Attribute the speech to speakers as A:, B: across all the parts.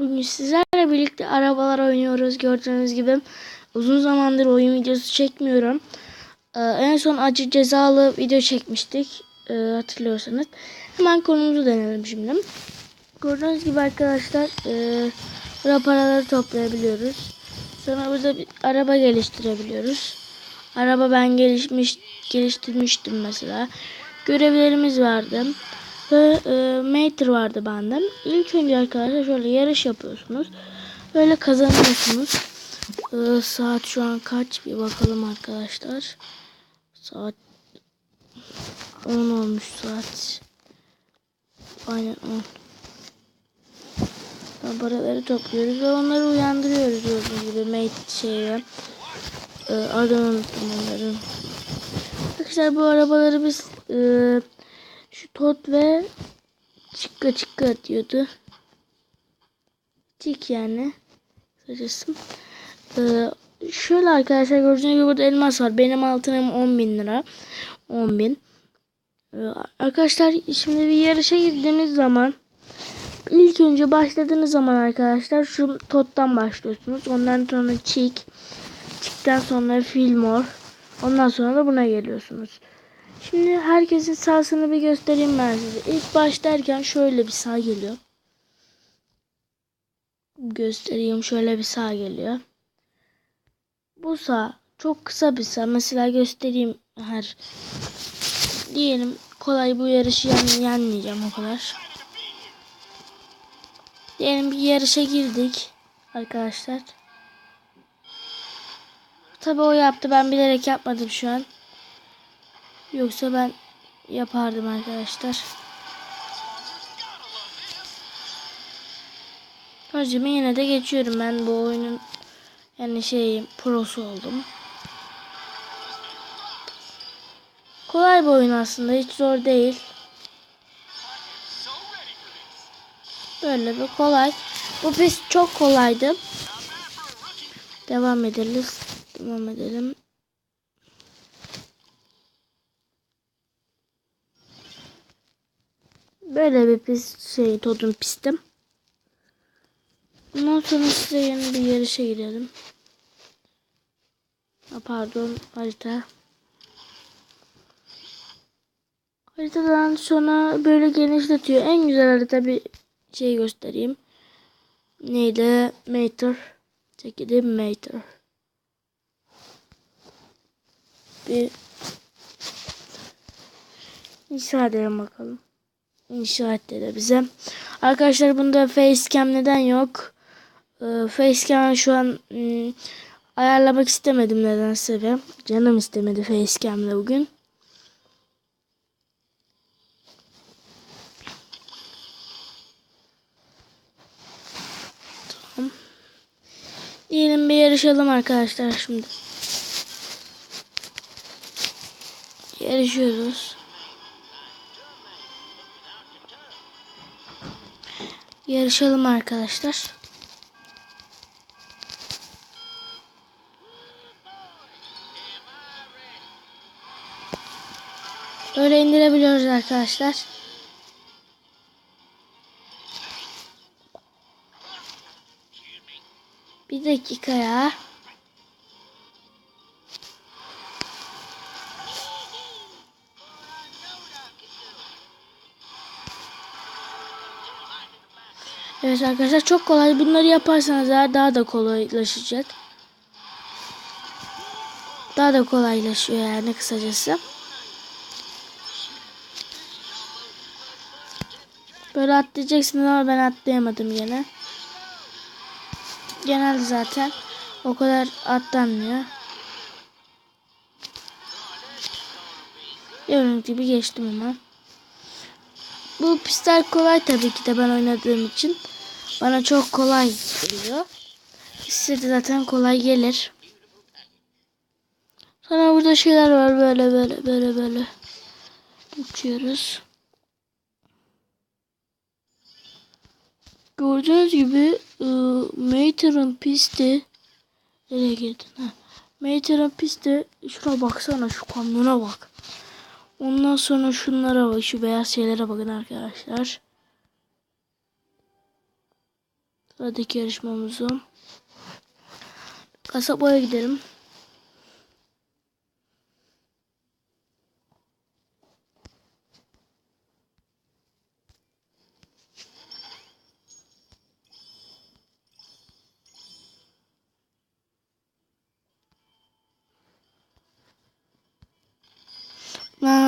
A: bugün sizlerle birlikte arabalar oynuyoruz gördüğünüz gibi. Uzun zamandır oyun videosu çekmiyorum. Ee, en son acı cezalı video çekmiştik ee, hatırlıyorsanız. Hemen konumuzu denelim şimdi. Gördüğünüz gibi arkadaşlar e, burada paraları toplayabiliyoruz. Sonra burada bir araba geliştirebiliyoruz. Araba ben gelişmiş geliştirmiştim mesela. Görevlerimiz vardı. Ve e, meter vardı bende. İlk önce arkadaşlar şöyle yarış yapıyorsunuz. Böyle kazanıyorsunuz. E, saat şu an kaç bir bakalım arkadaşlar. Saat 10 olmuş saat. Aynen 10. Tam paraları topluyoruz ve onları uyandırıyoruz gördüğünüz gibi mate şeye. E, adını unuttum onların. Arkadaşlar bu arabaları biz e, şu tot ve çıkka çıkka atıyordu. Çık yani. Kısacası. Ee, şöyle arkadaşlar gördüğünüz gibi burada elmas var. Benim altınım 10 bin lira. 10 bin. Ee, arkadaşlar şimdi bir yarışa girdiğiniz zaman ilk önce başladığınız zaman arkadaşlar şu tottan başlıyorsunuz. Ondan sonra çık. Çıktan sonra filmor. Ondan sonra da buna geliyorsunuz. Şimdi herkesin sahasını bir göstereyim ben size. İlk başlarken şöyle bir sağ geliyor. Göstereyim şöyle bir sağ geliyor. Bu sağ çok kısa bir sağ. Mesela göstereyim her. Diyelim kolay bu yarışı yen yenmeyeceğim o kadar. Diyelim bir yarışa girdik arkadaşlar. Tabi o yaptı ben bilerek yapmadım şu an. Yoksa ben yapardım arkadaşlar. Hacımı yine de geçiyorum ben bu oyunun yani şey prosu oldum. Kolay bir oyun aslında hiç zor değil. Böyle bir kolay. Bu pist çok kolaydı. Devam edelim. Devam edelim. Böyle bir pist şey todun pistim. Ondan sonra size yeni bir yarışa girelim. Ha, pardon harita. Haritadan sonra böyle genişletiyor. En güzel harita bir şey göstereyim. Neydi? Mater. Çekelim Mater. Bir edelim bakalım. İnşa etti de bize. Arkadaşlar bunda facecam neden yok? Ee, facecam şu an ım, ayarlamak istemedim nedense ve canım istemedi facecam'le bugün. Tamam. Diyelim bir yarışalım arkadaşlar şimdi. Yarışıyoruz. Yarışalım arkadaşlar. Böyle indirebiliyoruz arkadaşlar. Bir dakika ya. Evet arkadaşlar çok kolay. Bunları yaparsanız daha, da kolaylaşacak. Daha da kolaylaşıyor yani kısacası. Böyle atlayacaksınız ama ben atlayamadım yine. Genelde zaten o kadar atlanmıyor. Gördüğünüz gibi geçtim ama. Bu pistler kolay tabii ki de ben oynadığım için. Bana çok kolay geliyor. Size de zaten kolay gelir. Sonra burada şeyler var böyle böyle böyle böyle. Uçuyoruz. Gördüğünüz gibi ıı, Mater'ın pisti nereye girdin ha? Mater'ın pisti şuna baksana şu kamyona bak. Ondan sonra şunlara bak şu beyaz şeylere bakın arkadaşlar. Sıradaki yarışmamızı. Kasabaya gidelim.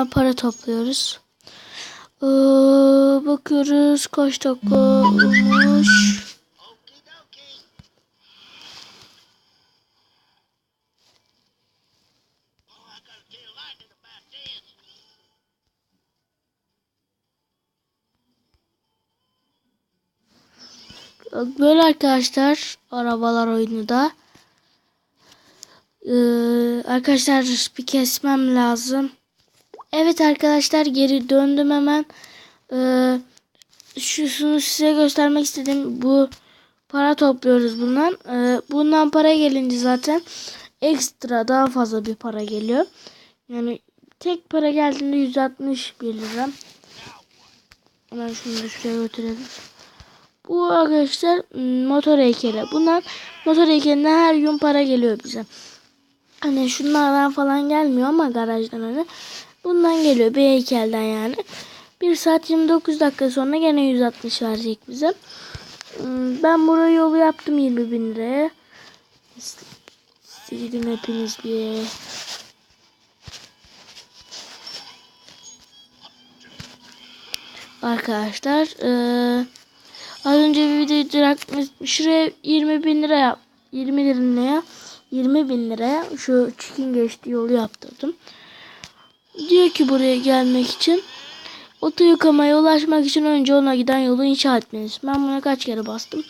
A: Aa, para topluyoruz. Ee, bakıyoruz kaç dakika olmuş. Böyle arkadaşlar arabalar oyunu da. Ee, arkadaşlar bir kesmem lazım. Evet arkadaşlar geri döndüm hemen. Ee, şunu size göstermek istedim. Bu para topluyoruz bundan. Ee, bundan para gelince zaten ekstra daha fazla bir para geliyor. Yani tek para geldiğinde 161 lira. Hemen şunu da şuraya götürelim. Bu arkadaşlar ım, motor heykeli. Bundan motor heykelinden her gün para geliyor bize. Hani şunlardan falan gelmiyor ama garajdan hani. Bundan geliyor bir heykelden yani. 1 saat 29 dakika sonra gene 160 verecek bize. Hmm, Ben buraya yolu yaptım 20 bin liraya. Gidin hepiniz bir. Arkadaşlar eee, az önce bir video bırakmış şuraya 20 bin lira yap 20 liraya 20 bin liraya şu çikin geçtiği yolu yaptırdım. Diyor ki buraya gelmek için oto yıkamaya ulaşmak için önce ona giden yolu inşa etmeniz. Ben buna kaç kere bastım?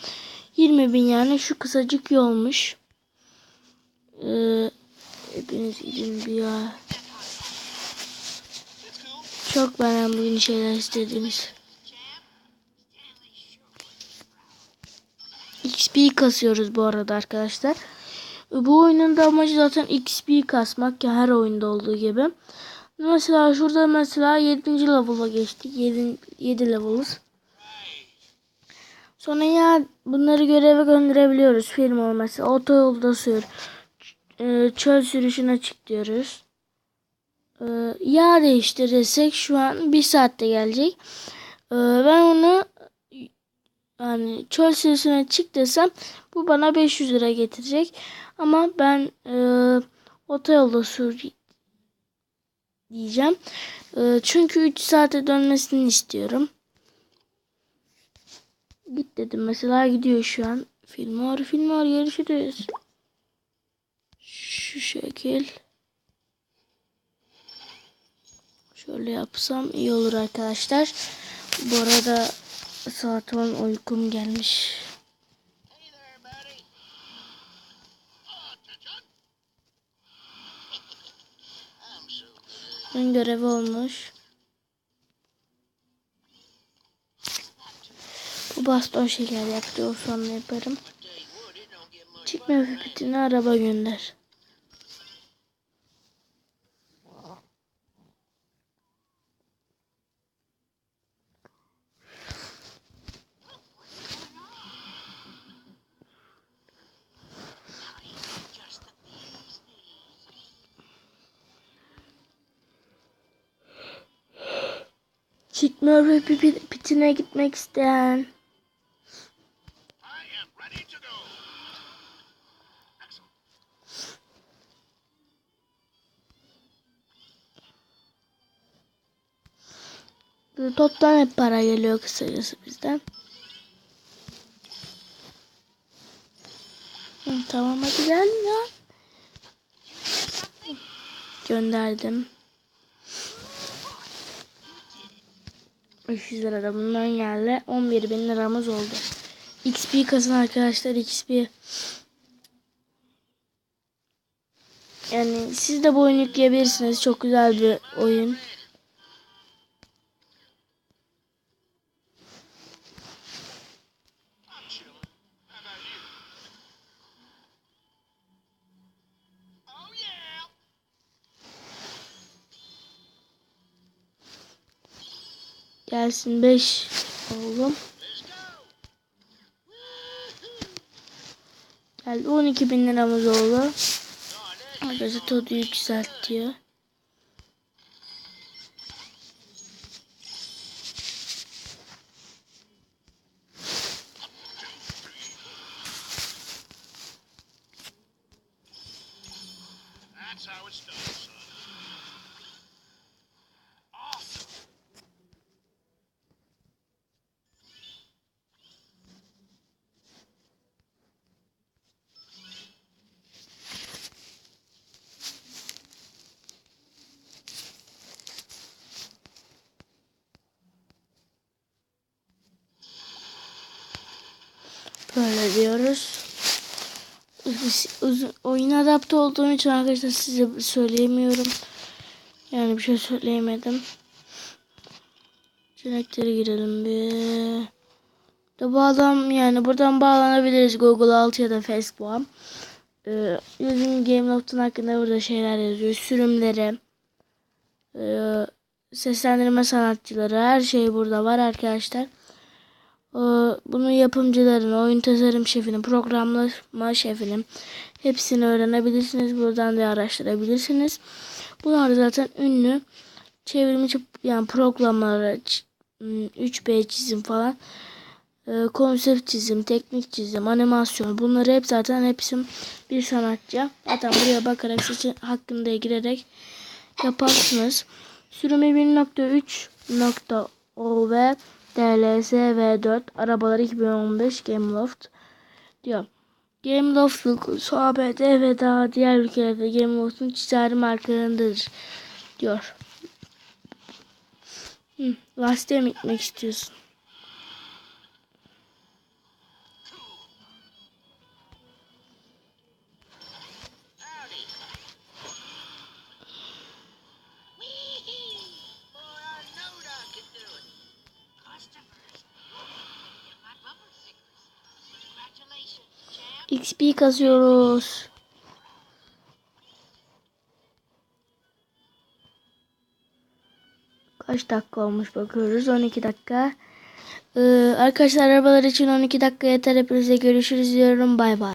A: 20 bin yani şu kısacık yolmuş. Ee, hepiniz gidin bir ya. Çok benden bugün şeyler istediğimiz. XP kasıyoruz bu arada arkadaşlar. Bu oyunun da amacı zaten XP kasmak ya her oyunda olduğu gibi. Mesela şurada mesela 7. level'a geçtik. 7, 7 level'ız. Sonra ya bunları göreve gönderebiliyoruz. Film olması. Otoyolda sür. Ee, Çöl sürüşüne çık diyoruz. Ee, Yağ değiştirirsek şu an bir saatte gelecek. Ee, Ben onu yani çöl sürüsüne çık desem bu bana 500 lira getirecek. Ama ben e, otoyolda sür diyeceğim. E, çünkü 3 saate dönmesini istiyorum. Git dedim. Mesela gidiyor şu an. Film var, film var. Görüşürüz. Şu şekil. Şöyle yapsam iyi olur arkadaşlar. Bu arada saat 10 uykum gelmiş. Ön görevi olmuş. Bu baston şeker yaptı. O sonra yaparım. Çıkma pipetine araba gönder. Çıkma pipetine gitmek isteyen. Toptan hep para geliyor kısacası bizden. Tamam hadi gel ya. Gönderdim. 300 lira da bundan geldi. 11 bin liramız oldu. XP kasın arkadaşlar XP. Yani siz de bu oyunu yükleyebilirsiniz. Çok güzel bir oyun. Gelsin 5 oğlum. Geldi 12 bin liramız oldu. Arkadaşlar todu yükseltiyor. Böyle diyoruz. Uz- uz- oyuna adapte olduğum için arkadaşlar size söyleyemiyorum. Yani bir şey söyleyemedim. Seçeneklere girelim bir. Da bağlan yani buradan bağlanabiliriz Google 6 ya da Facebook'a. Ee, Game Loft'un hakkında burada şeyler yazıyor. Sürümleri, ee, seslendirme sanatçıları her şey burada var arkadaşlar. Ee, Bunun yapımcılarını, oyun tasarım şefini, programlama şefini hepsini öğrenebilirsiniz. Buradan da araştırabilirsiniz. Bunlar zaten ünlü çevrimiçi yani programlara ç- ım, 3B çizim falan e, konsept çizim, teknik çizim, animasyon bunları hep zaten hepsi bir sanatçı. Zaten buraya bakarak seçin hakkında girerek yaparsınız. Sürümü 1.3.o ve DLS V4 arabalar 2015 Gameloft diyor. Gameloft ABD ve daha diğer ülkelerde Gameloft'un ticari markalarındadır diyor. Hı, lastiğe mi gitmek istiyorsun? XP kazıyoruz. Kaç dakika olmuş bakıyoruz. 12 dakika. Ee, arkadaşlar arabalar için 12 dakika yeter. Hepinize görüşürüz diyorum. Bay bay.